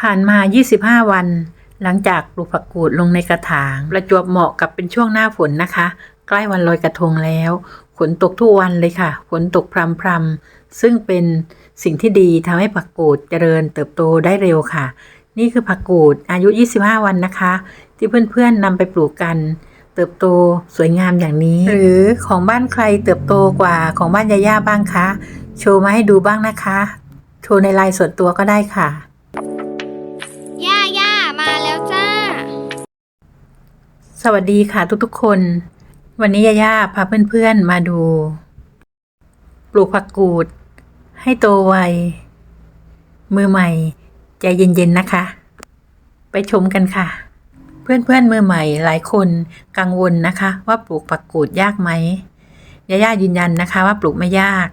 ผ่านมา 25 วัน หลังจากปลูกผักกูดลงในกระถาง ประจวบเหมาะกับเป็นช่วงหน้าฝนนะคะ ใกล้วันลอยกระทงแล้ว ฝนตกทุกวันเลยค่ะ ฝนตกพรำๆซึ่งเป็นสิ่งที่ดีทำให้ผักกูดเจริญเติบโตได้เร็วค่ะ นี่คือผักกูดอายุ 25 วันนะคะ ที่เพื่อนๆนำไปปลูกกัน เติบโตสวยงามอย่างนี้ หรือของบ้านใครเติบโตกว่าของบ้านยาย่าบ้างคะ โชว์มาให้ดูบ้างนะคะ โชว์ในไลน์ส่วนตัวก็ได้ค่ะ สวัสดีค่ะทุกๆคน วันนี้ยาย่าพาเพื่อนๆมาดู ปลูกผักกูด ให้โตไว มือใหม่ ใจเย็นๆนะคะ ไปชมกันค่ะ เพื่อนๆมือใหม่หลายคนกังวลนะคะ ว่าปลูกผักกูดยากไหมย่าย่ายืนยันนะคะว่าปลูกไม่ยาก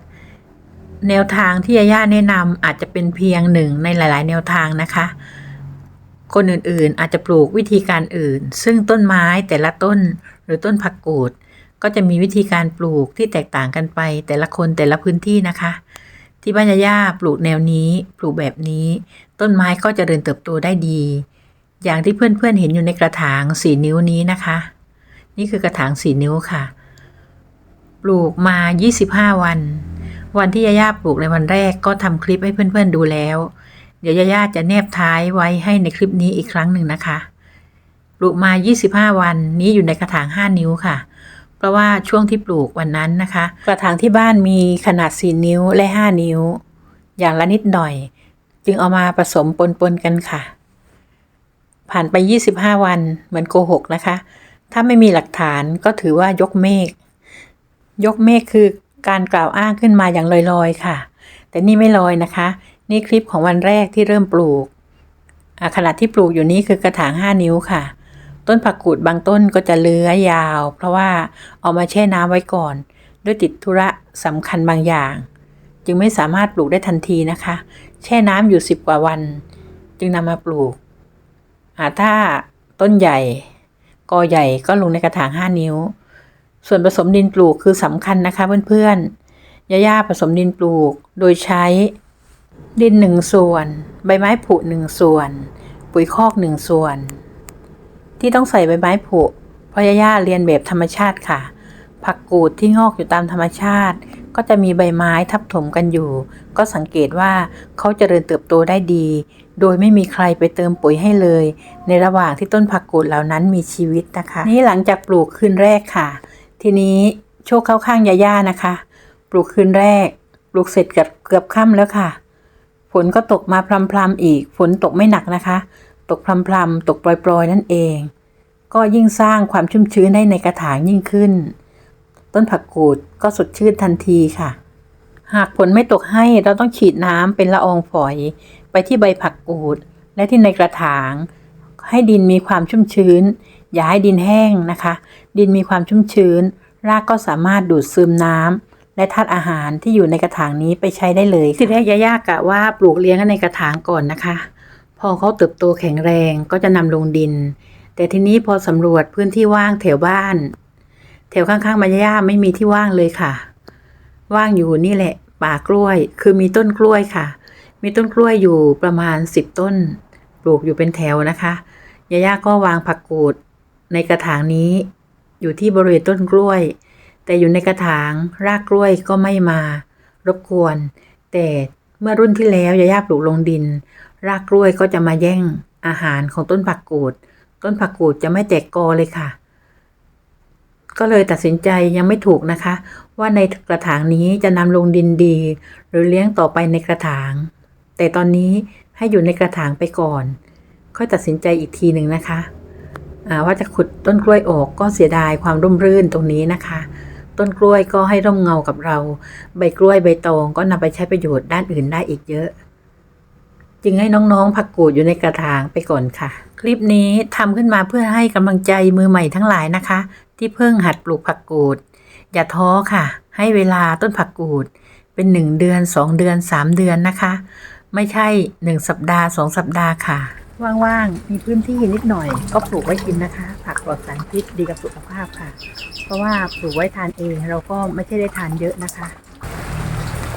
แนวทางที่ยาย่าแนะนำอาจจะเป็นเพียงหนึ่งในหลาย ๆ แนวทางนะคะ คนอื่นๆ อาจจะปลูกวิธีการอื่น ซึ่งต้นไม้แต่ละต้นหรือต้นผักกูด ก็จะมีวิธีการปลูกที่แตกต่างกันไป แต่ละคนแต่ละพื้นที่นะคะ ที่บ้านยาย่าปลูกแนวนี้ ปลูกแบบนี้ ต้นไม้ก็จะเริญเติบโตได้ดี อย่างที่เพื่อนๆเห็นอยู่ในกระถางสี่นิ้วนี้นะคะ นี่คือกระถางสี่นิ้วค่ะ ปลูกมา 25 วัน วันที่ยาย่าปลูกในวันแรกก็ทำคลิปให้เพื่อนๆดูแล้ว ดี๋ยวยาย่าจะแนบท้ายไว้ให้ในคลิปนี้อีกครั้งหนึ่งนะคะปลูกมา 25 วันนี้อยู่ในกระถาง 5 นิ้วค่ะ เพราะว่าช่วงที่ปลูกวันนั้นนะคะ กระถางที่บ้านมีขนาด 4 นิ้วและ 5 นิ้ว อย่างละนิดหน่อย จึงเอามาผสมปนๆกันค่ะ ผ่านไป 25 วันเหมือนโกหกนะคะ ถ้าไม่มีหลักฐานก็ถือว่ายกเมฆยกเมฆคือการกล่าวอ้างขึ้นมาอย่างลอยๆค่ะ แต่นี่ไม่ลอยนะคะ นี่คลิปของวันแรกที่เริ่มปลูกอาขนาดที่ปลูกอยู่นี้คือกระถาง 5 นิ้วค่ะ ต้นผักกูดบางต้นก็จะเลื้อยยาว เพราะว่าเอามาแช่น้ำไว้ก่อน ด้วยติดธุระสำคัญบางอย่าง จึงไม่สามารถปลูกได้ทันทีนะคะ แช่น้ำอยู่ 10 กว่าวัน จึงนำมาปลูกอาถ้าต้นใหญ่กอใหญ่ก็ลงในกระถาง 5 นิ้ว ส่วนผสมดินปลูกคือสำคัญนะคะเพื่อนๆย่าๆผสมดินปลูกโดยใช้ ดินหนึ่งส่วน ใบไม้ผุหนึ่งส่วน ปุ๋ยคอกหนึ่งส่วน ที่ต้องใส่ใบไม้ผุเพราะย่าเรียนแบบธรรมชาติค่ะ ผักกูดที่งอกอยู่ตามธรรมชาติ ก็จะมีใบไม้ทับถมกันอยู่ ก็สังเกตว่าเขาเจริญเติบโตได้ดี โดยไม่มีใครไปเติมปุ๋ยให้เลย ในระหว่างที่ต้นผักกูดเหล่านั้นมีชีวิตนะคะ นี่หลังจากปลูกคืนแรกค่ะ ทีนี้โชคเข้าข้างย่าๆนะคะ ปลูกคืนแรก ปลูกเสร็จเกือบเกือบค่ำแล้วค่ะ นก็ตกมาพรำๆอีก ฝนตกไม่หนักนะคะ ตกพรำๆตกปล่อยๆนั่นเอง ก็ยิ่งสร้างความชุ่มชื้นให้ในกระถางยิ่งขึ้น ต้นผักกูดก็สดชื่นทันทีค่ะ หากฝนไม่ตกให้เราต้องฉีดน้ำเป็นละอองฝอย ไปที่ใบผักกูด และที่ในกระถาง ให้ดินมีความชุ่มชื้น อย่าให้ดินแห้งนะคะ ดินมีความชุ่มชื้น รากก็สามารถดูดซึมน้ำ และธาตุอาหารที่อยู่ในกระถางนี้ไปใช้ได้เลยที่แรกย่าๆกะว่าปลูกเลี้ยงกันในกระถางก่อนนะคะ พอเขาเติบโตแข็งแรงก็จะนำลงดิน แต่ทีนี้พอสำรวจพื้นที่ว่างแถวบ้าน แถวข้างๆบรรยาไม่มีที่ว่างเลยค่ะ ว่างอยู่นี่แหละ ป่ากล้วย คือมีต้นกล้วยค่ะ มีต้นกล้วยอยู่ประมาณสิบต้น ปลูกอยู่เป็นแถวนะคะยาย่าก็วางผักกูดในกระถางนี้ อยู่ที่บริเวณต้นกล้วย แต่อยู่ในกระถางรากกล้วยก็ไม่มา รบกวน แต่เมื่อรุ่นที่แล้วยาย่าปลูกลงดิน รากกล้วยก็จะมาแย่งอาหารของต้นผักกูด ต้นผักกูดจะไม่แตกกอเลยค่ะ ก็เลยตัดสินใจยังไม่ถูกนะคะ ว่าในกระถางนี้จะนำลงดินดี หรือเลี้ยงต่อไปในกระถาง แต่ตอนนี้ให้อยู่ในกระถางไปก่อน ค่อยตัดสินใจอีกทีหนึ่งนะคะว่าจะขุดต้นกล้วยออกก็เสียดายความร่มรื่นตรงนี้นะคะ ต้นกล้วยก็ให้ร่มเงากับเรา ใบกล้วยใบตองก็นำไปใช้ประโยชน์ด้านอื่นได้อีกเยอะ จึงให้น้องๆ ผักกูดอยู่ในกระถางไปก่อนค่ะ คลิปนี้ทำขึ้นมาเพื่อให้กำลังใจมือใหม่ทั้งหลายนะคะ ที่เพิ่งหัดปลูกผักกูด อย่าท้อค่ะ ให้เวลาต้นผักกูด เป็นหนึ่งเดือนสองเดือนสามเดือนนะคะ ไม่ใช่หนึ่งสัปดาห์สองสัปดาห์ค่ะ ว่างๆ มีพื้นที่นิดหน่อย ก็ปลูกไว้กินนะคะ ผักปลอดสารพิษดีกับสุขภาพค่ะ เพราะว่าปลูกไว้ทานเองเราก็ไม่ใช่ได้ทานเยอะนะคะ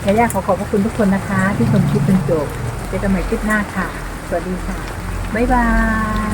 ยายาขอขอบพระคุณทุกคนนะคะ ที่ชมคลิปจนจบเจอกันใหม่คลิปหน้าค่ะ สวัสดีค่ะ บ๊ายบาย